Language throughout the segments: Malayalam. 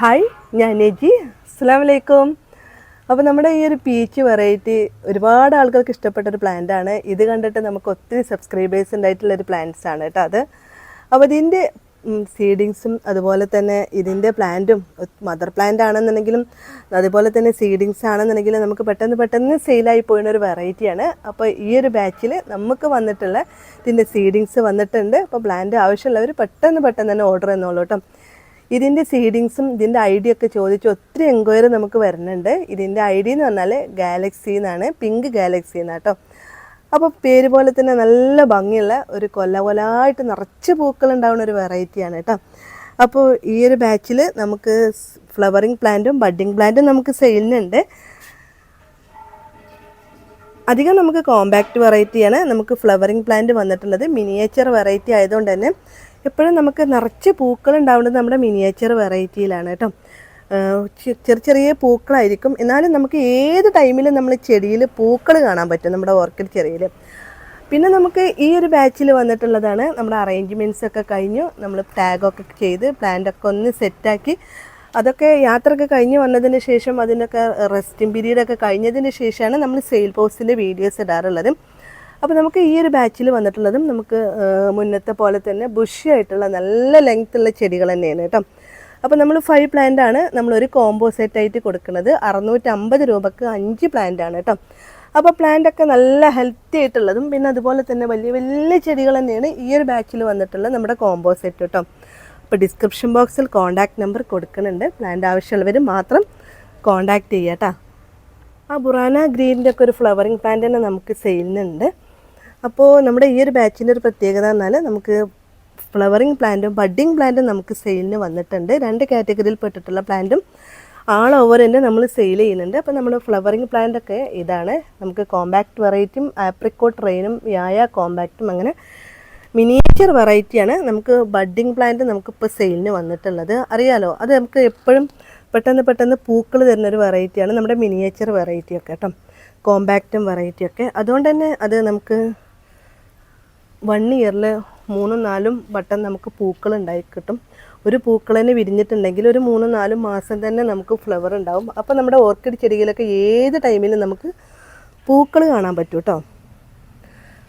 ഹായ് ഞാൻ നെജി. അസ്സാം വലൈക്കും അപ്പോൾ നമ്മുടെ ഈ ഒരു പീച്ച് വെറൈറ്റി ഒരുപാട് ആൾക്കാർക്ക് ഇഷ്ടപ്പെട്ട ഒരു പ്ലാന്റ് ആണ്. ഇത് കണ്ടിട്ട് നമുക്ക് ഒത്തിരി സബ്സ്ക്രൈബേഴ്സ് ഉണ്ടായിട്ടുള്ള ഒരു പ്ലാന്റ്സ് ആണ് കേട്ടോ അത്. അപ്പോൾ ഇതിന്റെ സീഡിങ്സും അതുപോലെ തന്നെ ഇതിന്റെ പ്ലാന്റും മദർ പ്ലാന്റ് ആണെന്നുണ്ടെങ്കിലും അതുപോലെ തന്നെ സീഡിങ്സ് ആണെന്നുണ്ടെങ്കിലും നമുക്ക് പെട്ടെന്ന് പെട്ടെന്ന് സെയിലായി പോയിരുന്ന ഒരു വെറൈറ്റിയാണ് അപ്പോൾ ഈ ഒരു ബാച്ചിൽ നമുക്ക് വന്നിട്ടുള്ള ഇതിന്റെ സീഡിങ്സ് വന്നിട്ടുണ്ട്. അപ്പോൾ പ്ലാന്റ് ആവശ്യമുള്ളവർ പെട്ടെന്ന് പെട്ടെന്ന് തന്നെ ഓർഡർ ചെയ്യുന്നുള്ളൂ കേട്ടോ. ഇതിന്റെ സീഡിങ്സും ഇതിന്റെ ഐ ഡി ഒക്കെ ചോദിച്ച് ഒത്തിരി എൻക്വയറി നമുക്ക് വരുന്നുണ്ട്. ഇതിന്റെ ഐ ഡി എന്ന് പറഞ്ഞാൽ ഗാലക്സി എന്നാണ്. പിങ്ക് ഗാലക്സി എന്നാണ് കേട്ടോ അപ്പോൾ പേര് പോലെ തന്നെ നല്ല ഭംഗിയുള്ള ഒരു കൊല്ല കൊലായിട്ട് നിറച്ച് പൂക്കൾ ഉണ്ടാവുന്ന ഒരു വെറൈറ്റിയാണ് കേട്ടോ അപ്പോൾ ഈ ഒരു ബാച്ചിൽ നമുക്ക് ഫ്ലവറിങ് പ്ലാന്റും ബഡ്ഡിങ് പ്ലാന്റും നമുക്ക് സെയിലിനുണ്ട് അധികം നമുക്ക് കോമ്പാക്റ്റ് വെറൈറ്റിയാണ് നമുക്ക് ഫ്ലവറിങ് പ്ലാന്റ് വന്നിട്ടുള്ളത് മിനിയേച്ചർ വെറൈറ്റി ആയതുകൊണ്ട് തന്നെ എപ്പോഴും നമുക്ക് നിറച്ച് പൂക്കൾ ഉണ്ടാവുന്നത് നമ്മുടെ മിനിയേച്ചർ വെറൈറ്റിയിലാണ് കേട്ടോ. ചെറിയ ചെറിയ പൂക്കളായിരിക്കും. എന്നാലും നമുക്ക് ഏത് ടൈമിലും നമ്മൾ ചെടിയിൽ പൂക്കൾ കാണാൻ പറ്റും നമ്മുടെ ഓർക്കിഡ് ചെറിയിൽ പിന്നെ നമുക്ക് ഈ ഒരു ബാച്ചിൽ വന്നിട്ടുള്ളതാണ് നമ്മുടെ അറേഞ്ച്മെന്റ്സ് ഒക്കെ കഴിഞ്ഞു. നമ്മൾ ടാഗൊക്കെ ചെയ്ത് പ്ലാന്റൊക്കെ ഒന്ന് സെറ്റാക്കി അതൊക്കെ യാത്രയൊക്കെ കഴിഞ്ഞ് വന്നതിന് ശേഷം അതിനൊക്കെ റെസ്റ്റിംഗ് പീരീഡൊക്കെ കഴിഞ്ഞതിന് ശേഷമാണ് നമ്മൾ സെയിൽ പോസ്റ്റിന്റെ വീഡിയോസ് ഇടാറുള്ളത്. അപ്പോൾ നമുക്ക് ഈ ഒരു ബാച്ചിൽ വന്നിട്ടുള്ളതും നമുക്ക് മുന്നത്തെ പോലെ തന്നെ ബുഷി ആയിട്ടുള്ള നല്ല ലെങ്ത് ഉള്ള ചെടികൾ തന്നെയാണ് കേട്ടോ. അപ്പോൾ നമ്മൾ ഫൈവ് പ്ലാന്റ് ആണ് നമ്മളൊരു കോംബോ സെറ്റ് ആയിട്ട് കൊടുക്കുന്നത്. അറുന്നൂറ്റമ്പത് രൂപക്ക് അഞ്ച് പ്ലാന്റ് ആണ് കേട്ടോ. അപ്പോൾ പ്ലാന്റ് ഒക്കെ നല്ല ഹെൽത്തി ആയിട്ടുള്ളതും പിന്നെ അതുപോലെ തന്നെ വലിയ വലിയ ചെടികൾ തന്നെയാണ് ഈ ഒരു ബാച്ചിൽ വന്നിട്ടുള്ള നമ്മുടെ കോംബോ സെറ്റ് കേട്ടോ അപ്പോൾ ഡിസ്ക്രിപ്ഷൻ ബോക്സിൽ കോൺടാക്ട് നമ്പർ കൊടുക്കുന്നുണ്ട്. പ്ലാന്റ് ആവശ്യമുള്ളവർ മാത്രം കോൺടാക്ട് ചെയ്യാം കേട്ടോ. ആ ബുറാന ഗ്രീനിന്റെ ഒക്കെ ഒരു ഫ്ലവറിങ് പ്ലാന്റ് തന്നെ നമുക്ക് സെയിലിനുണ്ട് അപ്പോൾ നമ്മുടെ ഈ ഒരു ബാച്ചിന്റെ ഒരു പ്രത്യേകത എന്നാൽ നമുക്ക് ഫ്ലവറിങ് പ്ലാന്റും ബഡ്ഡിങ് പ്ലാന്റും നമുക്ക് സെയിലിന് വന്നിട്ടുണ്ട്. രണ്ട് കാറ്റഗറിയിൽ പെട്ടിട്ടുള്ള പ്ലാന്റും ആൾ ഓവർ തന്നെ നമ്മൾ സെയിൽ ചെയ്യുന്നുണ്ട്. അപ്പോൾ നമ്മുടെ ഫ്ലവറിങ് പ്ലാന്റ് ഒക്കെ ഇതാണ്. നമുക്ക് കോമ്പാക്ട് വെറൈറ്റിയും ആപ്രിക്കോട്ട് റെയിനും യായ കോമ്പാക്റ്റും അങ്ങനെ മിനിയേച്ചർ വെറൈറ്റിയാണ് നമുക്ക് ബഡ്ഡിങ് പ്ലാന്റ് നമുക്കിപ്പോൾ സെയിലിന് വന്നിട്ടുള്ളത്. അറിയാലോ അത് നമുക്ക് എപ്പോഴും പെട്ടെന്ന് പെട്ടെന്ന് പൂക്കൾ തരുന്നൊരു വെറൈറ്റിയാണ് നമ്മുടെ മിനിയേച്ചർ വെറൈറ്റിയൊക്കെ കേട്ടോ. കോമ്പാക്റ്റും വെറൈറ്റിയൊക്കെ അതുകൊണ്ട് തന്നെ അത് നമുക്ക് വൺ ഇയറിൽ മൂന്നും നാലും വട്ടം നമുക്ക് പൂക്കൾ ഉണ്ടായി കിട്ടും. ഒരു പൂക്കൾ വിരിഞ്ഞിട്ടുണ്ടെങ്കിൽ ഒരു മൂന്നും നാലും മാസം തന്നെ നമുക്ക് ഫ്ലവർ ഉണ്ടാവും. അപ്പോൾ നമ്മുടെ ഓർക്കിഡ് ചെടികളൊക്കെ ഏത് ടൈമിലും നമുക്ക് പൂക്കൾ കാണാൻ പറ്റും കേട്ടോ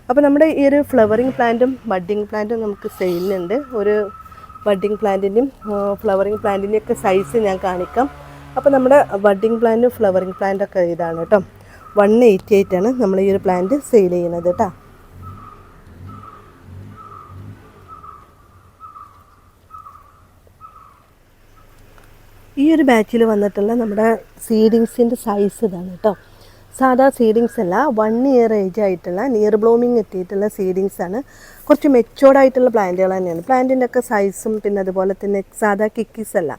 അപ്പോൾ നമ്മുടെ ഈ ഒരു ഫ്ലവറിങ് പ്ലാന്റും ബഡ്ഡിങ് പ്ലാന്റും നമുക്ക് സെയിലുണ്ട് ഒരു ബഡ്ഡിങ് പ്ലാന്റിന്റെയും ഫ്ലവറിങ് പ്ലാന്റിന്റെയും ഒക്കെ സൈസ് ഞാൻ കാണിക്കാം. അപ്പോൾ നമ്മുടെ ബഡ്ഡിങ് പ്ലാന്റും ഫ്ലവറിങ് പ്ലാന്റൊക്കെ ഇതാണ് കേട്ടോ വൺ എയ്റ്റി എയ്റ്റ് ആണ് നമ്മൾ ഈ ഒരു പ്ലാന്റ് സെയിൽ ചെയ്യുന്നത് കേട്ടോ ഈ ഒരു ബാച്ചിൽ വന്നിട്ടുള്ള നമ്മുടെ സീഡിങ്സിന്റെ സൈസ് ഇതാണ് കേട്ടോ സാധാ സീഡിങ്സ് അല്ല വൺ ഇയർ ഏജ് ആയിട്ടുള്ള നിയർ ബ്ലൂമിങ് എത്തിയിട്ടുള്ള സീഡിങ്സ് ആണ്. കുറച്ച് മെച്ചോർഡ് ആയിട്ടുള്ള പ്ലാന്റുകൾ തന്നെയാണ്. പ്ലാന്റിന്റെ ഒക്കെ സൈസും പിന്നെ അതുപോലെ തന്നെ സാധാ കിക്കീസ് അല്ല.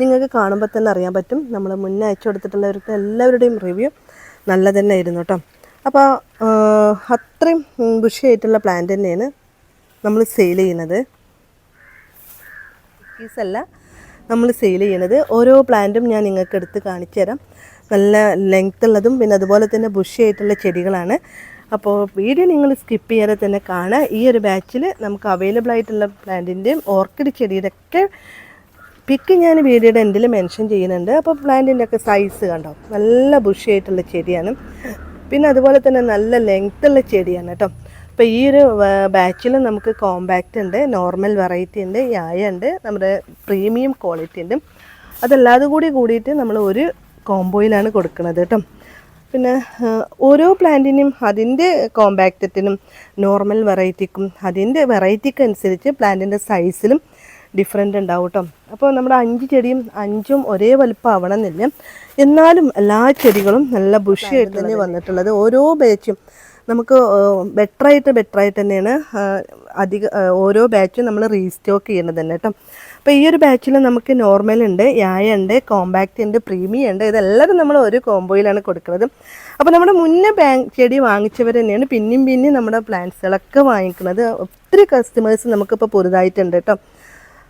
നിങ്ങൾക്ക് കാണുമ്പോൾ തന്നെ അറിയാൻ പറ്റും. നമ്മൾ മുന്നേ അയച്ചു കൊടുത്തിട്ടുള്ളവർക്ക് എല്ലാവരുടെയും റിവ്യൂ നല്ല തന്നെ ആയിരുന്നു കേട്ടോ അപ്പോൾ അത്രയും ബുഷി ആയിട്ടുള്ള പ്ലാന്റ് തന്നെയാണ് നമ്മൾ സെയിൽ ചെയ്യുന്നത്. കിക്കീസ് അല്ല നമ്മൾ സെയിൽ ചെയ്യണത് ഓരോ പ്ലാന്റും ഞാൻ നിങ്ങൾക്ക് എടുത്ത് കാണിച്ചു തരാം. നല്ല ലെങ്ത് ഉള്ളതും പിന്നെ അതുപോലെ തന്നെ ബുഷ് ആയിട്ടുള്ള ചെടികളാണ്. അപ്പോൾ വീഡിയോ നിങ്ങൾ സ്കിപ്പ് ചെയ്യാതെ തന്നെ കാണുക. ഈ ഒരു ബാച്ചിൽ നമുക്ക് അവൈലബിൾ ആയിട്ടുള്ള പ്ലാന്റിന്റെയും ഓർക്കിഡ് ചെടിയുടെ ഒക്കെ പിക്ക് ഞാൻ വീഡിയോയുടെ എൻഡിൽ മെൻഷൻ ചെയ്യുന്നുണ്ട്. അപ്പോൾ പ്ലാന്റിന്റെ ഒക്കെ സൈസ് കണ്ടോ? നല്ല ബുഷ് ആയിട്ടുള്ള ചെടിയാണ്. പിന്നെ അതുപോലെ തന്നെ നല്ല ലെങ്ത്തുള്ള ചെടിയാണ് കേട്ടോ. അപ്പോൾ ഈ ഒരു ബാച്ചിൽ നമുക്ക് കോമ്പാക്റ്റ് ഉണ്ട് നോർമൽ വെറൈറ്റി ഉണ്ട് യായ ഉണ്ട് നമ്മുടെ പ്രീമിയം ക്വാളിറ്റി ഉണ്ട്. അതല്ലാതെ കൂടി കൂടിയിട്ട് നമ്മൾ ഒരു കോംബോയിലാണ് കൊടുക്കുന്നത് കേട്ടോ. പിന്നെ ഓരോ പ്ലാന്റിനും അതിന്റെ കോമ്പാക്റ്റത്തിനും നോർമൽ വെറൈറ്റിക്കും അതിന്റെ വെറൈറ്റിക്ക് അനുസരിച്ച് പ്ലാന്റിന്റെ സൈസിലും ഡിഫറെന്റ് ഉണ്ടാവും കേട്ടോ. അപ്പോൾ നമ്മുടെ അഞ്ച് ചെടിയും അഞ്ചും ഒരേ വലുപ്പം ആവണമെന്നില്ല എന്നാലും എല്ലാ ചെടികളും നല്ല ബുഷിയായിട്ട് തന്നെ വന്നിട്ടുള്ളത്. ഓരോ ബാച്ചും നമുക്ക് ബെറ്ററായിട്ട് ബെറ്ററായിട്ട് തന്നെയാണ് ആ, അധിക ആ, ഓരോ ബാച്ചും നമ്മൾ റീസ്റ്റോക്ക് ചെയ്യുന്നത് തന്നെ കേട്ടോ അപ്പോൾ ഈ ഒരു ബാച്ചിൽ നമുക്ക് നോർമൽ ഉണ്ട് യായ ഉണ്ട് കോമ്പാക്റ്റ് ഉണ്ട് പ്രീമിയം ഉണ്ട് ഇതെല്ലാവരും നമ്മൾ ഒരു കോംബോയിലാണ് കൊടുക്കുന്നത് അപ്പോൾ നമ്മുടെ മുന്നേ ബാങ്ക് ചെടി വാങ്ങിച്ചവർ തന്നെയാണ് പിന്നെയും പിന്നെയും നമ്മുടെ പ്ലാന്റ്സുകളൊക്കെ വാങ്ങിക്കുന്നത് ഒത്തിരി കസ്റ്റമേഴ്സ് നമുക്കിപ്പോൾ പുതുതായിട്ടുണ്ട് കേട്ടോ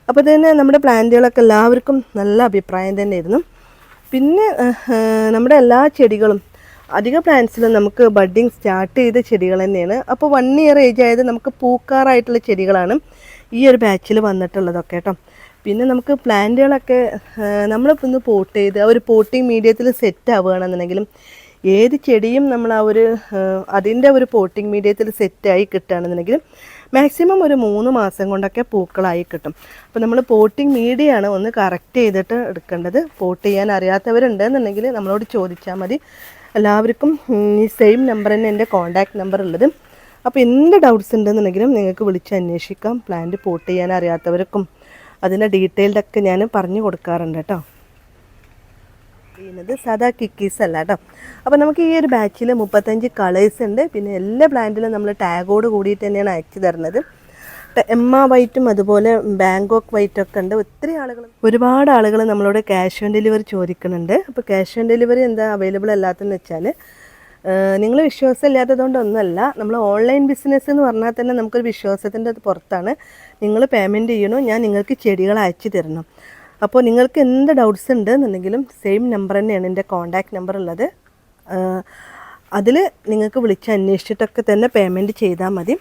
അപ്പോൾ തന്നെ നമ്മുടെ പ്ലാന്റുകളൊക്കെ എല്ലാവർക്കും നല്ല അഭിപ്രായം തന്നെയായിരുന്നു. പിന്നെ നമ്മുടെ എല്ലാ ചെടികളും അധിക പ്ലാന്റ്സിലും നമുക്ക് ബഡ്ഡിങ് സ്റ്റാർട്ട് ചെയ്ത ചെടികൾ തന്നെയാണ്. അപ്പോൾ വൺ ഇയർ ഏജ് ആയത് നമുക്ക് പൂക്കാറായിട്ടുള്ള ചെടികളാണ് ഈ ഒരു ബാച്ചിൽ വന്നിട്ടുള്ളതൊക്കെ കേട്ടോ പിന്നെ നമുക്ക് പ്ലാന്റുകളൊക്കെ നമ്മളിപ്പോൾ ഒന്ന് പോട്ട് ചെയ്ത് ആ ഒരു പോട്ടിങ് മീഡിയത്തിൽ സെറ്റ് ആവുകയാണെന്നുണ്ടെങ്കിലും ഏത് ചെടിയും നമ്മൾ ആ ഒരു അതിന്റെ ഒരു പോട്ടിങ് മീഡിയത്തിൽ സെറ്റായി കിട്ടുകയാണെന്നുണ്ടെങ്കിലും മാക്സിമം ഒരു മൂന്ന് മാസം കൊണ്ടൊക്കെ പൂക്കളായി കിട്ടും. അപ്പോൾ നമ്മൾ പോട്ടിങ് മീഡിയയാണ് ഒന്ന് കറക്റ്റ് ചെയ്തിട്ട് എടുക്കേണ്ടത്. പോട്ട് ചെയ്യാൻ അറിയാത്തവരുണ്ടെന്നുണ്ടെങ്കിൽ നമ്മളോട് ചോദിച്ചാൽ മതി. എല്ലാവർക്കും ഈ സെയിം നമ്പർ തന്നെ എന്റെ കോൺടാക്ട് നമ്പർ ഉള്ളത്. അപ്പോൾ എന്ത് ഡൗട്ട്സ് ഉണ്ടെന്നുണ്ടെങ്കിലും നിങ്ങൾക്ക് വിളിച്ച് അന്വേഷിക്കാം. പ്ലാന്റ് പോട്ട് ചെയ്യാൻ അറിയാത്തവർക്കും അതിന്റെ ഡീറ്റെയിൽഡൊക്കെ ഞാൻ പറഞ്ഞു കൊടുക്കാറുണ്ട് കേട്ടോ. ചെയ്യുന്നത് സാധാ കിക്കീസ് അല്ല കേട്ടോ. അപ്പോൾ നമുക്ക് ഈ ഒരു ബാച്ചിൽ മുപ്പത്തഞ്ച് കളേഴ്സ് ഉണ്ട്. പിന്നെ എല്ലാ പ്ലാന്റിലും നമ്മൾ ടാഗോട് കൂടിയിട്ട് തന്നെയാണ് അയച്ചു തരുന്നത്. എമ്മ വൈറ്റും അതുപോലെ ബാങ്കോക്ക് വൈറ്റും ഒക്കെ ഉണ്ട്. ഒത്തിരി ആളുകൾ ഒരുപാട് ആളുകൾ നമ്മളോട് ക്യാഷ് ഓൺ ഡെലിവറി ചോദിക്കുന്നുണ്ട്. അപ്പോൾ ക്യാഷ് ഓൺ ഡെലിവറി എന്താ അവൈലബിൾ അല്ലാത്തതെന്ന് വെച്ചാൽ നിങ്ങൾ വിശ്വാസം ഇല്ലാത്തതുകൊണ്ടൊന്നുമല്ല നമ്മൾ ഓൺലൈൻ ബിസിനസ് എന്ന് പറഞ്ഞാൽ തന്നെ നമുക്കൊരു വിശ്വാസത്തിന്റെ പുറത്താണ്. നിങ്ങൾ പേയ്മെന്റ് ചെയ്യണം? ഞാൻ നിങ്ങൾക്ക് ചെടികൾ അയച്ചു തരണം. അപ്പോൾ നിങ്ങൾക്ക് എന്ത് ഡൗട്ട്സ് ഉണ്ട് എന്നുണ്ടെങ്കിലും സെയിം നമ്പർ തന്നെയാണ് എന്റെ കോൺടാക്ട് നമ്പർ ഉള്ളത്. അതിൽ നിങ്ങൾക്ക് വിളിച്ച് അന്വേഷിച്ചിട്ടൊക്കെ തന്നെ പേയ്മെന്റ് ചെയ്താൽ മതി.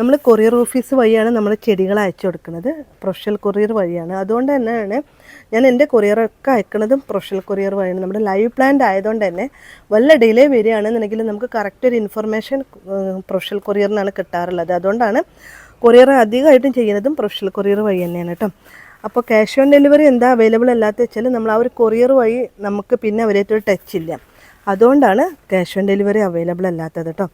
നമ്മൾ കൊറിയർ ഓഫീസ് വഴിയാണ് നമ്മൾ ചെടികൾ അയച്ചു കൊടുക്കുന്നത്. പ്രൊഫഷണൽ കൊറിയർ വഴിയാണ്. അതുകൊണ്ട് തന്നെയാണ് ഞാൻ എന്റെ കൊറിയറൊക്കെ അയക്കുന്നതും പ്രൊഫഷണൽ കൊറിയർ വഴിയാണ്. നമ്മുടെ ലൈവ് പ്ലാന്റ് ആയതുകൊണ്ട് തന്നെ വല്ല ഡിലേ വരികയാണെന്നുണ്ടെങ്കിൽ നമുക്ക് കറക്റ്റ് ഒരു ഇൻഫർമേഷൻ പ്രൊഫഷണൽ കൊറിയറിനാണ് കിട്ടാറുള്ളത്. അതുകൊണ്ടാണ് കൊറിയർ അധികമായിട്ടും ചെയ്യുന്നതും പ്രൊഫഷണൽ കൊറിയർ വഴി തന്നെയാണ് കേട്ടോ. അപ്പോൾ ക്യാഷ് ഓൺ ഡെലിവറി എന്താ അവൈലബിൾ അല്ലാത്ത വെച്ചാൽ നമ്മൾ ആ ഒരു കൊറിയർ വഴി നമുക്ക് പിന്നെ അവരായിട്ട് ഒരു ടച്ച് ഇല്ല. അതുകൊണ്ടാണ് ക്യാഷ് ഓൺ ഡെലിവറി അവൈലബിൾ അല്ലാത്തത് കേട്ടോ.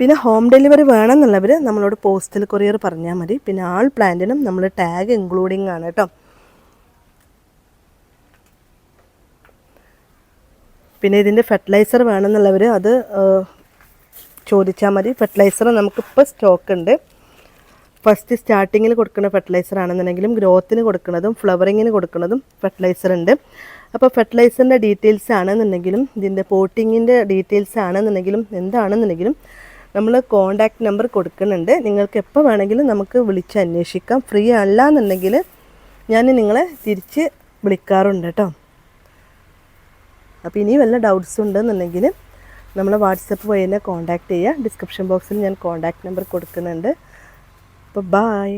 പിന്നെ ഹോം ഡെലിവറി വേണമെന്നുള്ളവർ നമ്മളോട് പോസ്റ്റൽ കൊറിയർ പറഞ്ഞാൽ മതി. പിന്നെ ആൾ പ്ലാന്റിനും നമ്മൾ ടാഗ് ഇൻക്ലൂഡിങ് ആണ് കേട്ടോ പിന്നെ ഇതിന്റെ ഫെർട്ടിലൈസർ വേണമെന്നുള്ളവർ അത് ചോദിച്ചാൽ മതി. ഫെർട്ടിലൈസർ നമുക്കിപ്പോൾ സ്റ്റോക്ക് ഉണ്ട്. ഫസ്റ്റ് സ്റ്റാർട്ടിങ്ങിൽ കൊടുക്കുന്ന ഫെർട്ടിലൈസർ ആണെന്നുണ്ടെങ്കിലും ഗ്രോത്തിന് കൊടുക്കുന്നതും ഫ്ലവറിങ്ങിന് കൊടുക്കുന്നതും ഫെർട്ടിലൈസർ ഉണ്ട്. അപ്പോൾ ഫെർട്ടിലൈസറിന്റെ ഡീറ്റെയിൽസ് ആണെന്നുണ്ടെങ്കിലും ഇതിന്റെ പോട്ടിങ്ങിന്റെ ഡീറ്റെയിൽസ് ആണെന്നുണ്ടെങ്കിലും എന്താണെന്നുണ്ടെങ്കിലും നമ്മൾ കോണ്ടാക്ട് നമ്പർ കൊടുക്കുന്നുണ്ട്. നിങ്ങൾക്ക് എപ്പോൾ വേണമെങ്കിലും നമുക്ക് വിളിച്ച് അന്വേഷിക്കാം. ഫ്രീ അല്ല എന്നുണ്ടെങ്കിൽ ഞാൻ നിങ്ങളെ തിരിച്ച് വിളിക്കാറുണ്ട് കേട്ടോ അപ്പോൾ ഇനി വല്ല ഡൗട്ട്സ് ഉണ്ടെന്നുണ്ടെങ്കിൽ നമ്മൾ വാട്സപ്പ് വഴി തന്നെ കോൺടാക്ട് ചെയ്യുക ഡിസ്ക്രിപ്ഷൻ ബോക്സിൽ ഞാൻ കോൺടാക്റ്റ് നമ്പർ കൊടുക്കുന്നുണ്ട്. അപ്പോൾ ബായ്